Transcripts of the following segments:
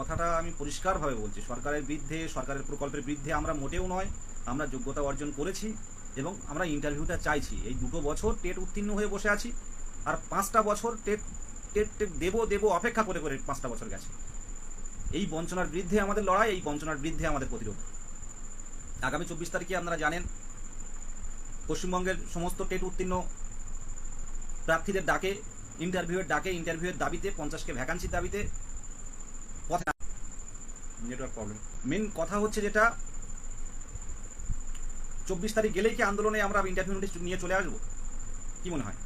কথাটা আমি পরিষ্কারভাবে বলছি। সরকারের বিরুদ্ধে, সরকারের প্রকল্পের বিরুদ্ধে আমরা মোটেও নয়, আমরা যোগ্যতা অর্জন করেছি এবং আমরা ইন্টারভিউটা চাইছি। এই দুটো বছর টেট উত্তীর্ণ হয়ে বসে আছি আর পাঁচটা বছর টেট টেট টেট দেবো দেবো, অপেক্ষা করে করে পাঁচটা বছর গেছে। এই বঞ্চনার বিরুদ্ধে আমাদের লড়াই, এই বঞ্চনার বিরুদ্ধে আমাদের প্রতিরোধ। আগামী চব্বিশ তারিখে আপনারা জানেন, পশ্চিমবঙ্গের সমস্ত টেট উত্তীর্ণ প্রার্থীদের ডাকে, ইন্টারভিউয়ের ডাকে, ইন্টারভিউয়ের দাবিতে, পঞ্চাশকে ভ্যাকান্সির দাবিতে পথে নেটওয়ার্ক প্রবলেম মেন কথা হচ্ছে যেটা, চব্বিশ তারিখ গেলেই কি আন্দোলনে আমরা ইন্টারভিউ নোটিশ নিয়ে চলে আসব? কি মনে হয়?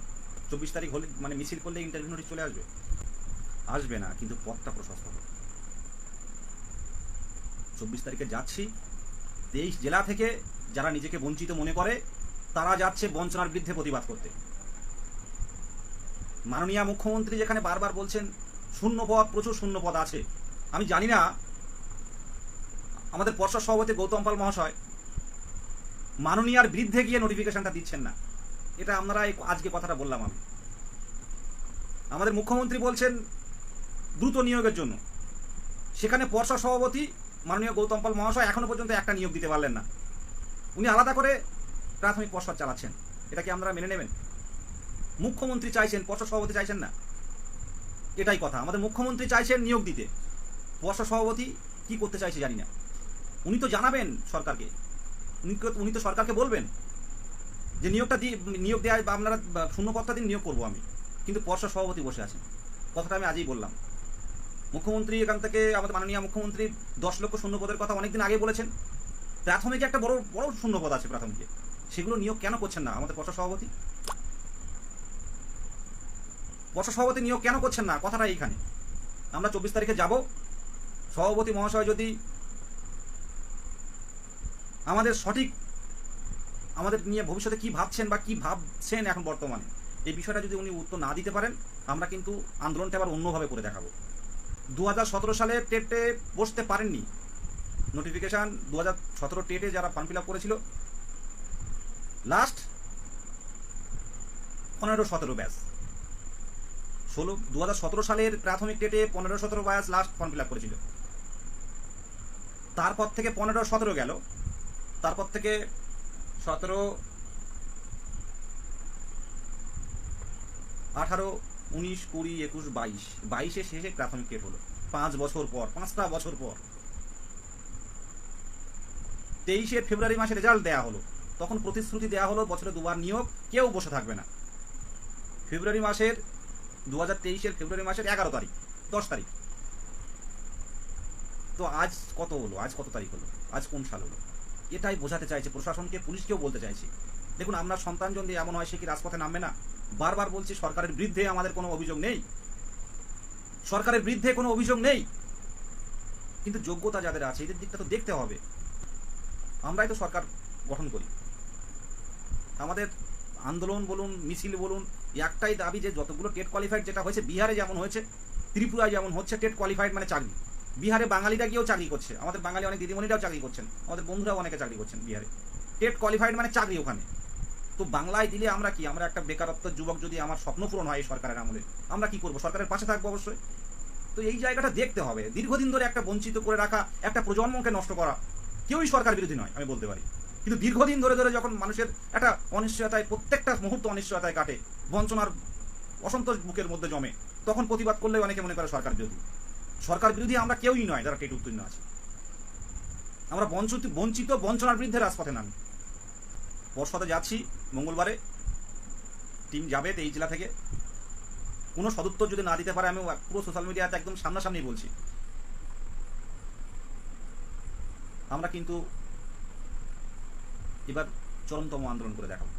চব্বিশ তারিখ হলে মানে মিছিল করলে ইন্টারভিউ নোটিশ চলে আসবে? আসবে না, কিন্তু পথটা প্রশস্ত হবে। চব্বিশ তারিখে যাচ্ছি, তেইশ জেলা থেকে যারা নিজেকে বঞ্চিত মনে করে, তারা যাচ্ছে বঞ্চনার বিরুদ্ধে প্রতিবাদ করতে। মাননীয় মুখ্যমন্ত্রী যেখানে বারবার বলছেন শূন্য পদ প্রচুর শূন্য পদ আছে। আমি জানি না, আমাদের পর্ষদ সভাপতি গৌতম পাল মহাশয় মাননীয়ার বিরুদ্ধে গিয়ে নোটিফিকেশনটা দিচ্ছেন না। এটা আপনারা আজকে কথাটা বললাম আমি। আমাদের মুখ্যমন্ত্রী বলছেন দ্রুত নিয়োগের জন্য। সেখানে পর্ষদ সভাপতি মাননীয় গৌতম পাল মহাশয় এখনও পর্যন্ত একটা নিয়োগ দিতে পারলেন না। উনি আলাদা করে প্রাথমিক পর্ষদ চালাচ্ছেন। এটা কি আপনারা মেনে নেবেন? মুখ্যমন্ত্রী চাইছেন, পর্ষদ সভাপতি চাইছেন না। এটাই কথা। আমাদের মুখ্যমন্ত্রী চাইছেন নিয়োগ দিতে। পর্ষদ সভাপতি কি করতে চাইছে জানি না। উনি তো জানাবেন সরকারকে। উনি তো- সরকারকে বলবেন যে নিয়োগটা দিয়ে নিয়োগ দেওয়া আপনারা বা শূন্য পদটা দিন, নিয়োগ করব আমি। কিন্তু পর্ষদ সভাপতি বসে আছেন। কথাটা আমি আজই বললাম। মুখ্যমন্ত্রী এখান থেকে আমাদের মাননীয় মুখ্যমন্ত্রী দশ লক্ষ শূন্য পদের কথা অনেকদিন আগে বলেছেন। প্রাথমিকে একটা বড় বড় শূন্য পদ আছে প্রাথমিকে। সেগুলো নিয়োগ কেন করছেন না আমাদের পর্ষদ সভাপতি? পর্ষদ সভাপতি নিয়োগ কেন করছেন না? কথাটা এইখানে। আমরা চব্বিশ তারিখে যাব। সভাপতি মহাশয় যদি আমাদের সঠিক, আমাদের নিয়ে ভবিষ্যতে কি ভাবছেন বা কি ভাবছেন এখন বর্তমানে, এই বিষয়টা যদি উনি উত্তর না দিতে পারেন, আমরা কিন্তু আন্দোলনটা আবার অন্যভাবে করে দেখাবো। দু হাজার সতেরো সালে টেটে বসতে পারেননি। নোটিফিকেশান দু হাজার সতেরো টেটে যারা ফর্ম ফিল আপ করেছিল লাস্ট পনেরো সতেরো ব্যাচ। ষোলো দু সালের প্রাথমিক টেটে পনেরো সতেরো ব্যাচ লাস্ট ফর্ম ফিল করেছিল। তারপর থেকে পনেরো, সতেরো গেল। তারপর থেকে সতেরো, আঠারো, উনিশ, কুড়ি, একুশ, বাইশ। বাইশে শেষে প্রাথমিক টেট হলো। পাঁচ বছর পর, পাঁচটা বছর পর। তেইশে ফেব্রুয়ারি মাসে রেজাল্ট দেওয়া হলো। তখন প্রতিশ্রুতি দেওয়া হলো, বছরে দুবার নিয়োগ, কেউ বসে থাকবে না। ফেব্রুয়ারি মাসের দু হাজার তেইশের ফেব্রুয়ারি মাসের এগারো তারিখ, দশ তারিখ। তো আজ কত হলো? আজ কত তারিখ হলো? আজ কোন সাল হলো? এটাই বোঝাতে চাইছে প্রশাসনকে, পুলিশকেও বলতে চাইছি। দেখুন, আমরা সন্তান যদি এমন হয়, সে কি রাজপথে নামবে না? বারবার বলছি, সরকারের বিরুদ্ধে আমাদের কোনো অভিযোগ নেই। সরকারের বিরুদ্ধে কোনো অভিযোগ নেই। কিন্তু যোগ্যতা যাদের আছে, এদের দিকটা তো দেখতে হবে। আমরাই তো সরকার গঠন করি। আমাদের আন্দোলন বলুন, মিছিল বলুন একটাই দাবি যে যতগুলো টেট কোয়ালিফাইড যেটা হয়েছে, বিহারে যেমন হয়েছে, ত্রিপুরায় যেমন হচ্ছে, টেট কোয়ালিফাইড মানে চাকরি। বিহারে বাঙালিরা গিয়েও চাকরি করছে। আমাদের বাঙালি অনেক দিদিমণিরাও চাকরি করছেন। আমাদের বন্ধুরাও অনেকে চাকরি করছেন বিহারে। টেট কোয়ালিফাইড মানে চাকরি ওখানে। তো বাংলায় দিলে আমরা কি? আমরা একটা বেকারত্ব যুবক যদি আমার স্বপ্ন পূরণ হয় এই সরকারের আমলে, আমরা কি করব? সরকারের পাশে থাকব অবশ্যই। তো এই জায়গাটা দেখতে হবে। দীর্ঘদিন ধরে একটা বঞ্চিত করে রাখা, একটা প্রজন্মকে নষ্ট করা কেউই সরকার বিরোধী নয়, আমি বলতে পারি। কিন্তু দীর্ঘদিন ধরে ধরে যখন মানুষের একটা অনিশ্চয়তায়, প্রত্যেকটা মুহূর্ত অনিশ্চয়তায় কাটে, বঞ্চনার অসন্তোষ বুকের মধ্যে জমে, তখন প্রতিবাদ করলে অনেকে মনে করে সরকার বিরোধী। সরকার বিরোধী আমরা কেউই নয় যারা টেট উত্তীর্ণ আছে। আমরা বঞ্চিত বঞ্চিত বঞ্চনার বিরুদ্ধে রাজপথে নামি। পর্ষদে যাচ্ছি, মঙ্গলবারে টিম যাবে এই জেলা থেকে। কোনো সদুত্তর যদি না দিতে পারে, আমি পুরো সোশ্যাল মিডিয়াতে একদম সামনাসামনি বলছি। আমরা কিন্তু এবার চরমতম আন্দোলন করে দেখাবো।